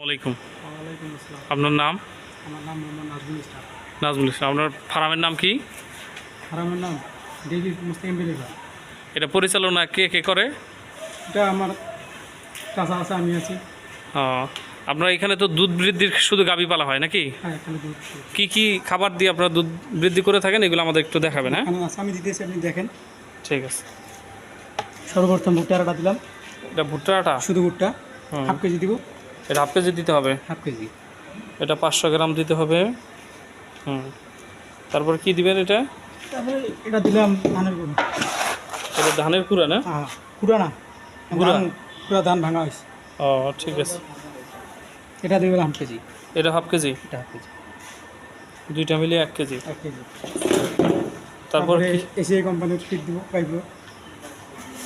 ওয়ালাইকুম আপনার নাম? আমার নাম মোহাম্মদ নাজমুল ইসলাম। নাজমুল ইসলাম। আপনার ফার্মের নাম কি? আর আমার নাম এটা পরিচালনা কে কে করে? এটা আমার চাচা আছে আমি আছি। ও, আপনার এখানে তো দুধ বৃদ্ধির শুধু গাভী পালা হয় নাকি? হ্যাঁ এখানে দুধ কি কি খাবার দিয়ে আপনারা দুধ বৃদ্ধি করে থাকেন? এগুলো আমাদের একটু দেখাবেন হ্যাঁ? আমি দিতেছি আপনি দেখেন। ঠিক আছে। সর্বপ্রথম ভুট্টা আটা দিলাম। এটা ভুট্টা আটা? শুধু ভুট্টা। হাফ কেজি দিব। এটা হাফ কেজি দিতে হবে? Half KG. এটা পাঁচশো গ্রাম দিতে হবে। হুম। তারপর কি দিবেন এটা? তারপরে এটা দিলাম ধানের গুঁড়ো। এটা ধানের কুড়া না? হ্যাঁ কুড়া না। গুঁড়া? ধান পুরা ধান ভাঙা হয়েছে। ও ঠিক আছে। এটা দিব হাফ কেজি। এটা হাফ কেজি? এটা হাফ কেজি। দুইটা মিলিয়ে এক কেজি? এক কেজি। তারপর এসিআই কোম্পানির ফিট দিব পাইব।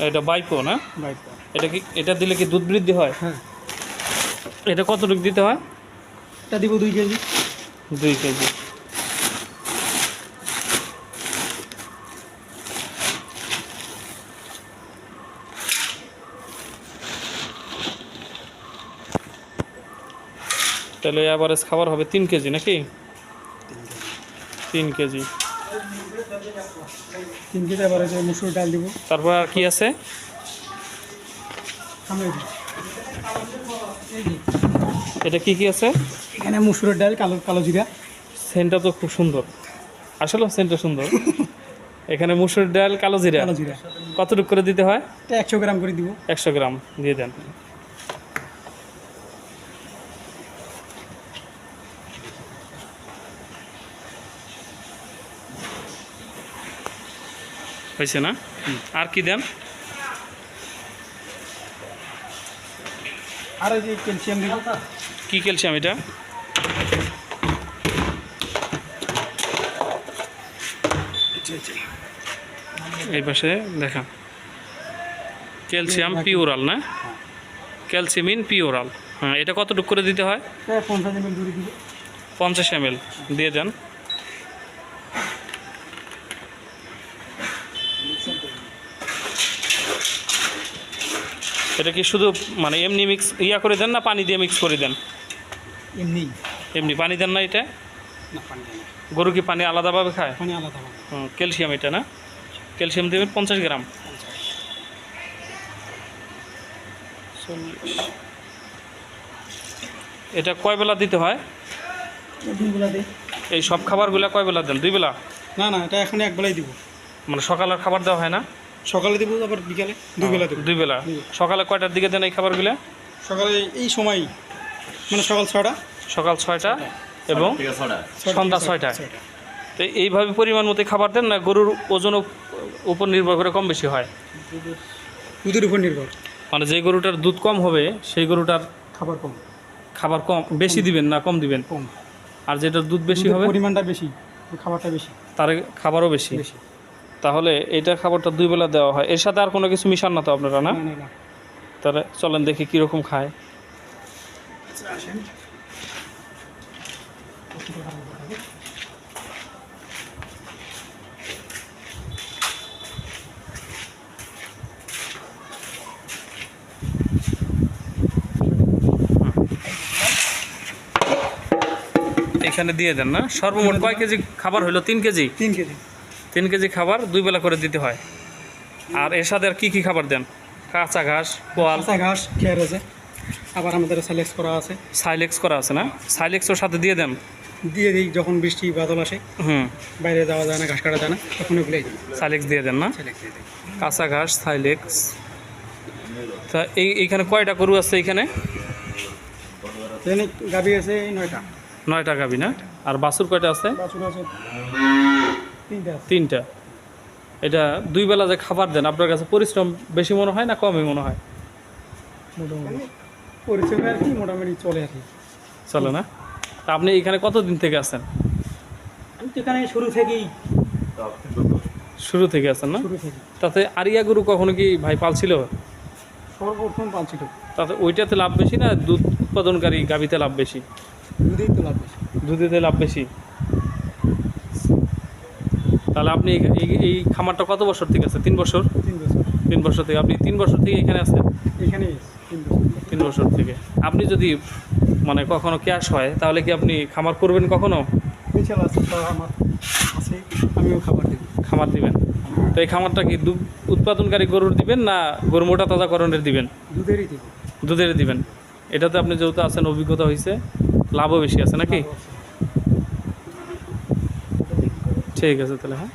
এটা বাইপো না? বাইক এটা কি এটা দিলে কি দুধ বৃদ্ধি হয়? হ্যাঁ। এটা কত কতটুকু দিতে হয়? এটা দিব দুই কেজি। দুই কেজি। তাহলে অ্যাভারেজ খাবার হবে তিন কেজি নাকি? তিন কেজি। তিন কেজি হচ্ছে মুসুর ডাল দিব। তারপর আর কি আছে। এটা কি কি আছে? এখানে মুসুরের ডাল কালো কালো জিরা। সেন্টটা তো খুব সুন্দর। আসলে সেন্টটা সুন্দর। এখানে মুসুর ডাল কালো জিরা। কালো জিরা। কতটুকু করে দিতে হয়? এটা একশো গ্রাম করে দিব। একশো গ্রাম। দিয়ে দেন। হয়েছে না? আর কি দেন? আর এই যে ক্যালসিয়াম দিব। কি ক্যালসিয়াম এটা? এই পাশে দেখা ক্যালসিয়াম পিওরাল না? ক্যালসিয়ামিন পিওরাল হ্যাঁ এটা কতটুকু করে দিতে হয়? এটা পঞ্চাশ এম এল পঞ্চাশ এম দিয়ে দেন। এটা কি শুধু মানে এমনি মিক্স ইয়া করে দেন না পানি দিয়ে মিক্স করে দেন? এমনি। এমনি পানি দেন না এটা? না পানি গরু কি পানি আলাদাভাবে খায়? পানি আলাদা হুম, ক্যালসিয়াম এটা না? ক্যালসিয়াম দেবেন পঞ্চাশ গ্রাম। চল্লিশ। এটা কয় বেলা দিতে হয়? দিই। এই সব খাবারগুলো কয় বেলা দেন? দুই বেলা? না না এটা এখন এক বেলাই দিব। মানে সকালের খাবার দেওয়া হয় না? সকালে দিব আবার বিকালে? দুই বেলা দেবো। দুই বেলা। সকালে কয়টার দিকে দেন এই খাবারগুলো? সকালে এই সময় মানে সকাল ছটা সকাল ছয়টা এবং সন্ধ্যা ছয়টা তো এইভাবে পরিমাণ মতো খাবার দেন না গরুর ওজন উপর নির্ভর করে কম বেশি হয়? দুধের উপর নির্ভর। মানে যে গরুটার দুধ কম হবে সেই গরুটার খাবার কম। খাবার কম বেশি দিবেন না কম দিবেন? কম। আর যেটার দুধ বেশি হবে? পরিমাণটা বেশি খাবারটা বেশি। তার খাবারও বেশি। বেশি। তাহলে এটা খাবারটা দুই বেলা দেওয়া হয়। এর সাথে আর কোনো কিছু মিশান না তো আপনারা না? তাহলে চলেন দেখি কীরকম খায়। এখানে দিয়ে দেন না? সর্বমোট কয় কেজি খাবার হলো তিন কেজি? তিন কেজি। তিন কেজি খাবার দুই বেলা করে দিতে হয়। আর এর সাথে আর কী কী খাবার দেন? কাঁচা ঘাস কাঁচা ঘাস খেয়ার আছে। আবার আমাদের স্যালেক্স করা আছে। সাইলেক্স করা আছে না? সাইলেক্সের সাথে দিয়ে দেন? দিয়ে দিই যখন বৃষ্টি বাদল আসে। হুম। বাইরে যাওয়া যায় না ঘাস কাটা যায় না তখন ওগুলাই দিই। সাইলেক্স দিয়ে দেন না? কাঁচা ঘাস সাইলেক্স। তা এই এইখানে কয়টা গরু আছে এইখানে? গাবি আছে এই নয়টা। নয়টা গাবি না? আর বাসুর কয়টা আছে? বাছুর আছে। তিনটা এটা দুই বেলা যে খাবার দেন আপনার কাছে পরিশ্রম বেশি মনে হয় না কমই মনে হয়? মোটামুটি। পরিচয় আর কি মোটামুটি চলে আর কি। চলো না? তা আপনি এখানে কতদিন থেকে আছেন? আমি তো এখানে শুরু থেকেই। শুরু থেকে আছেন না? শুরু থেকে তাতে আরিয়া গরু কখনো কি ভাই পালছিল? সর্বপ্রথম পালছিল। তাতে ওইটাতে লাভ বেশি না দুধ উৎপাদনকারী গাবিতে লাভ বেশি? দুধেই তো লাভ বেশি। দুধেতে লাভ বেশি? তাহলে আপনি এই- খামারটা কত বছর থেকে আছে? তিন বছর? তিন বছর। তিন বছর থেকে। আপনি তিন বছর থেকে এখানে আছেন? এখানেই তিন বছর থেকে। আপনি যদি মানে কখনো ক্যাশ হয় তাহলে কি আপনি খামার করবেন কখনো? আমিও খাবার দিই খামার দিবেন। তো এই খামারটা কি দুধ উৎপাদনকারী গরুর দিবেন না গরু মোটা তাজাকরণের দিবেন? দুধেরই দিব। দুধের দিবেন। এটাতে আপনি যেহেতু আছেন অভিজ্ঞতা হয়েছে লাভও বেশি আছে নাকি? ঠিক আছে তাহলে হ্যাঁ